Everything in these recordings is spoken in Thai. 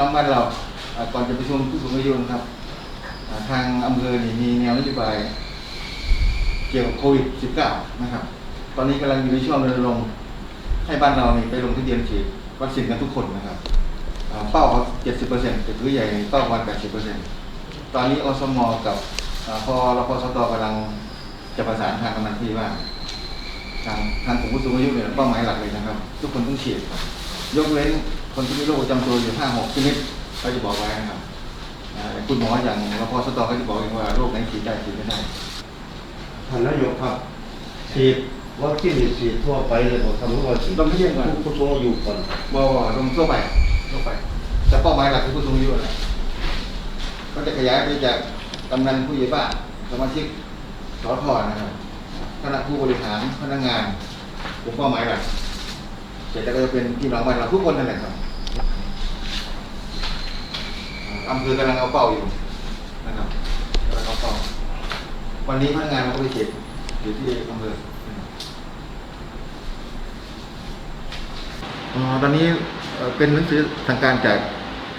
น้องบ้านเราก่อนจะประชุมผู้สูงอายุนะครับทางอำเภอนี่มีแนวนโยบาย เกี่ยวกับโควิด -19 นะครับ ตอนนี้กำลังอยู่ในช่วงรณรงค์ให้บ้านเรานี่ไปลงทะเบียนฉีดวัคซีนกันทุกคนนะครับอ่าเป้าเขา70%แต่ถือใหญ่เป้าประมาณ80%ตอนนี้อสมกับพอรพสตกำลังจะประสานทางกำนันที่ว่า ทางทางกลุ่มผู้สูงอายุเนี่ยเป้าหมายหลักเลยนะครับ ทุกคนต้องฉีด ยกเว้น คนที่มีโรคประจำตัวอยู่ห้าหกชนิดเขาจะบอกไว้นะครับอ่าคุณหมออย่างรพสตก็จะบอกเองว่าโรคไหนฉีดได้ฉีดไม่ได้ท่านนายกครับฉีดวัคซีนนี่ฉีดทั่วไปเลยบอกทำให้ว่าฉีดลงทะเบียนก่อนผู้สูงอายุก่อนบ่ลงทั่วไปทั่วไป แต่เป้าหมายหลักคือผู้สูงอายุนะก็จะขยายไปจากกำนันผู้ใหญ่บ้านสมาชิกสทนะครับคณะผู้บริหารพนักงานเป็นเป้าหมายหลักเสร็จแล้วก็จะเป็นพี่น้องบ้านเราทุกคนนั่นแหละครับ อำเภอกำลังเอาเป้าอยู่นะครับกำลังเอาเป้าวันนี้พนักงานเราก็ไปเช็คอยู่ที่อำเภออ๋อตอนนี้เป็นหนังสือทางการจาก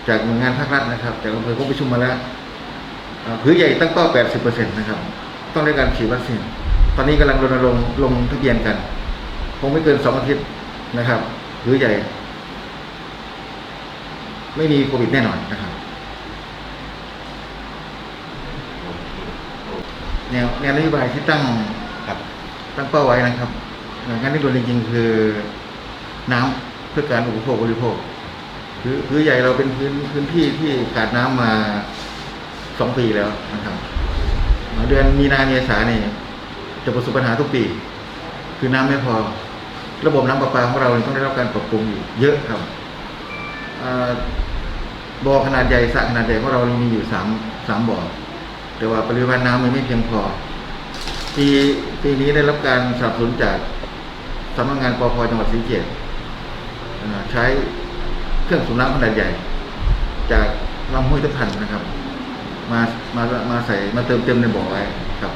จากหน่วยงานภาครัฐนะครับ จากอำเภอก็ประชุมมาแล้วเอ่อผือใหญ่ตั้งเป้า 80%นะครับ ต้องได้การฉีดวัคซีนตอนนี้กำลังรณรงค์ลงทะเบียนกัน คงไม่เกินสองอาทิตย์นะครับผือใหญ่ ไม่มีโควิดแน่นอนนะครับ แนวแนวนโยบายที่ตั้งครับ ตั้งเป้าไว้นะครับเอ่องานเร่งด่วนจริงๆคือ น้ำเพื่อการอุปโภคบริโภคคือคือใหญ่เราเป็นพื้นพื้นที่ที่ขาดน้ำมาสองปีแล้วนะครับเอ่อเดือนมีนาเมษาเนี่ยจะประสบปัญหาทุกปี คือน้ำไม่พอ ระบบน้ำประปาของเราเนี่ยต้องได้รับการปรับปรุงอยู่เยอะครับเอ่อบ่อขนาดใหญ่สระขนาดใหญ่ของเรามีอยู่สามสามบ่อ แต่ว่าปริมาณน้ำมันไม่เพียงพอ ปีปีนี้ได้รับการสนับสนุนจากสำนักงานปพจังหวัดศรีเกษอ่าใช้เครื่องสูบน้ำขนาดใหญ่ จากลำห้วยตะพันนะครับ มามามาใส่มาเติมเต็มในบ่อไว้ครับ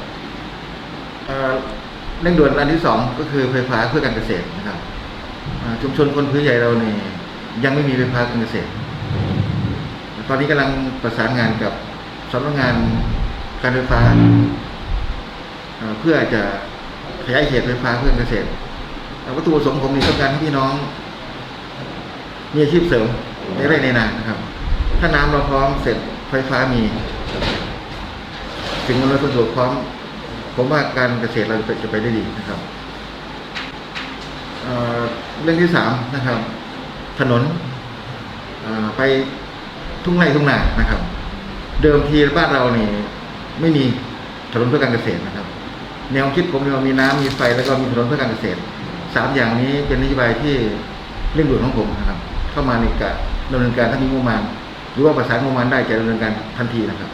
เร่งด่วนอันที่สองก็คือไฟฟ้าเพื่อการเกษตรนะครับชุมชนคนพื้นใหญ่เราเนี่ยังไม่มีไฟฟ้าการเกษตร ตอนนี้กำลังประสานงานกับสำนักงาน การไฟฟ้าเพื่อจะขยายเขตไฟฟ้าเพื่อเกษตรวัตถุประสงค์ผมนี่ต้องการให้พี่น้อง มีอาชีพเสริมในไร่ในนานะครับ ถ้าน้ำเราพร้อมเสร็จไฟฟ้ามีสิ่งอำนวยควาสะดวกพร้อม ผมว่าการเกษตรเราจะไปได้ดีนะครับเเรื่องที่สามนะครับ ถนนไปทุ่งไร่ทุ่งนานะครับ เดิมทีบ้านเรานี่ ไม่มีถนนเพื่อการเกษตรนะครับ แนวคิดผมเนี่ยมีน้ำมีไฟแล้วก็มีถนนเพื่อการเกษตรสามอย่างนี้เป็นนโยบายที่เร่งด่วนของผมนะครับ เข้ามาในการดำเนินการถ้ามีงบประมาณ หรือว่าประสานงบประมาณได้จะดำเนินการทันทีนะครับ